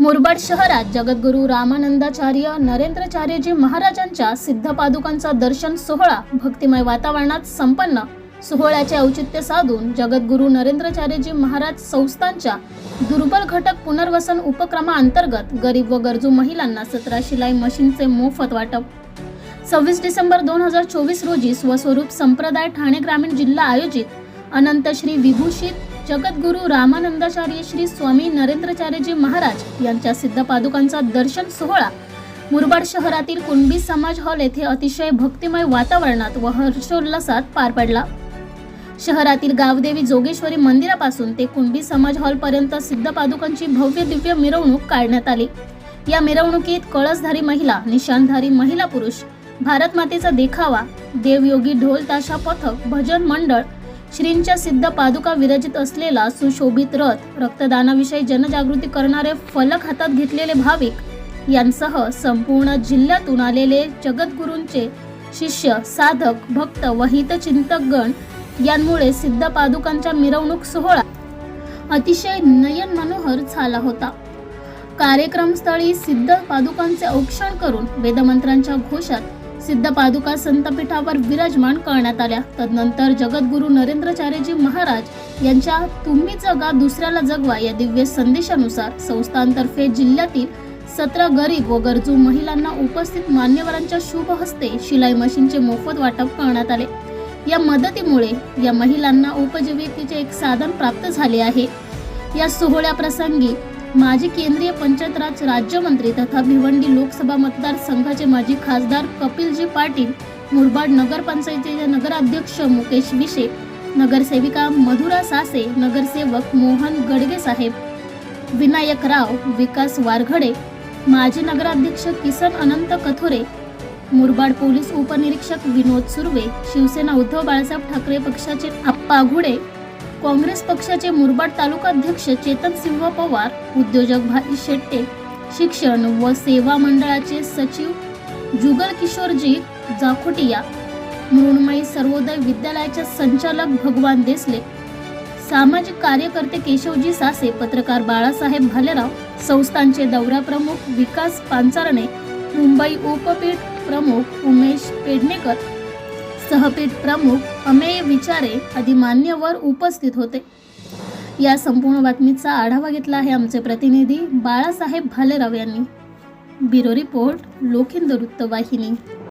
मुरबाड शहरात जगद्गुरू रामानंदाचार्य नरेंद्रचार्यजी महाराजांच्या सिद्धपादुकांचा दर्शन सोहळा भक्तिमय वातावरणात संपन्न. सोहळ्याचे औचित्य साधून जगद्गुरू नरेंद्रचार्यजी महाराज संस्थांच्या दुर्बल घटक पुनर्वसन उपक्रमाअंतर्गत गरीब व गरजू महिलांना सतरा शिलाई मशीनचे मोफत वाटप. सव्वीस डिसेंबर दोन हजार चोवीस रोजी स्वस्वरूप संप्रदाय ठाणे ग्रामीण जिल्हा आयोजित अनंतश्री विभूषित जगद्गुरू रामानंदाचार्य श्री स्वामी नरेंद्रचार्यजी महाराज यांच्या सिद्धपादुकांचा दर्शन सोहळा मुरबाड शहरातील कुणबी समाज हॉल येथे अतिशय भक्तिमय वातावरणात व हर्षोल्लासात पार पडला. शहरातील गावदेवी जोगेश्वरी मंदिरापासून ते कुणबी समाज हॉलपर्यंत सिद्धपादुकांची भव्य दिव्य मिरवणूक काढण्यात आली. या मिरवणुकीत कळसधारी महिला निशाणधारी महिला पुरुष भारत मातेचा देखावा देवयोगी ढोल ताशा पथक भजन मंडळ श्रींच्या सिद्ध पादुका विरजित असलेला सुशोभित रथ रक्तदानाविषयी जनजागृती करणारे फलक हातात घेतलेले भाविक यांसह संपूर्ण जिल्ह्यातून आलेले जगद्गुरूंचे शिष्य साधक भक्त व हितचिंतकगण यांमुळे सिद्ध पादुकांच्या मिरवणूक सोहळा अतिशय नयन मनोहर झाला होता. कार्यक्रमस्थळी सिद्ध पादुकांचे औक्षण करून वेदमंत्रांच्या घोषात सिद्ध पादुका संतपीठावर विराजमान करण्यात आल्या. तदनंतर जगद्गुरू नरेंद्रचार्यजी महाराज यांच्या तुम्ही जगा दुसऱ्याला जगवा या दिव्य संदेशानुसार संस्थांतर्फे जिल्ह्यातील सतरा गरीब व गरजू महिलांना उपस्थित मान्यवरांच्या शुभ हस्ते शिलाई मशीनचे मोफत वाटप करण्यात आले. या मदतीमुळे या महिलांना उपजीविकेचे एक साधन प्राप्त झाले आहे. या सोहळ्याप्रसंगी माजी केंद्रीय पंचायत राज राज्यमंत्री तथा भिवंडी लोकसभा मतदारसंघाचे माजी खासदार कपिलजी पाटील मुरबाड नगरपंचायतीचे नगराध्यक्ष मुकेश विशे नगरसेविका मधुरा सासे नगरसेवक मोहन गडगे साहेब विनायक राव विकास वारघडे माजी नगराध्यक्ष किसन अनंत कथोरे मुरबाड पोलीस उपनिरीक्षक विनोद सुर्वे शिवसेना उद्धव बाळासाहेब ठाकरे पक्षाचे आप्पा घुडे काँग्रेस पक्षाचे मुरबाड तालुकाध्यक्ष चेतन सिंह पवार उद्योजक भाई शेट्टे शिक्षण व सेवा मंडळाचे सचिव जुगल किशोरजी जाखोटिया मृणमयी सर्वोदय विद्यालयाचे संचालक भगवान देसले सामाजिक कार्यकर्ते केशवजी सासे पत्रकार बाळासाहेब भालेराव संस्थांचे दौरा प्रमुख विकास पांचारणे मुंबई उपपीठ प्रमुख उमेश पेडणेकर सहपीठ प्रमुख अमेय विचारे आदी मान्यवर उपस्थित होते. या संपूर्ण बातमीचा आढावा घेतला आहे आमचे प्रतिनिधी बाळासाहेब भालेराव यांनी. ब्युरो रिपोर्ट लोखिंद वृत्तवाहिनी.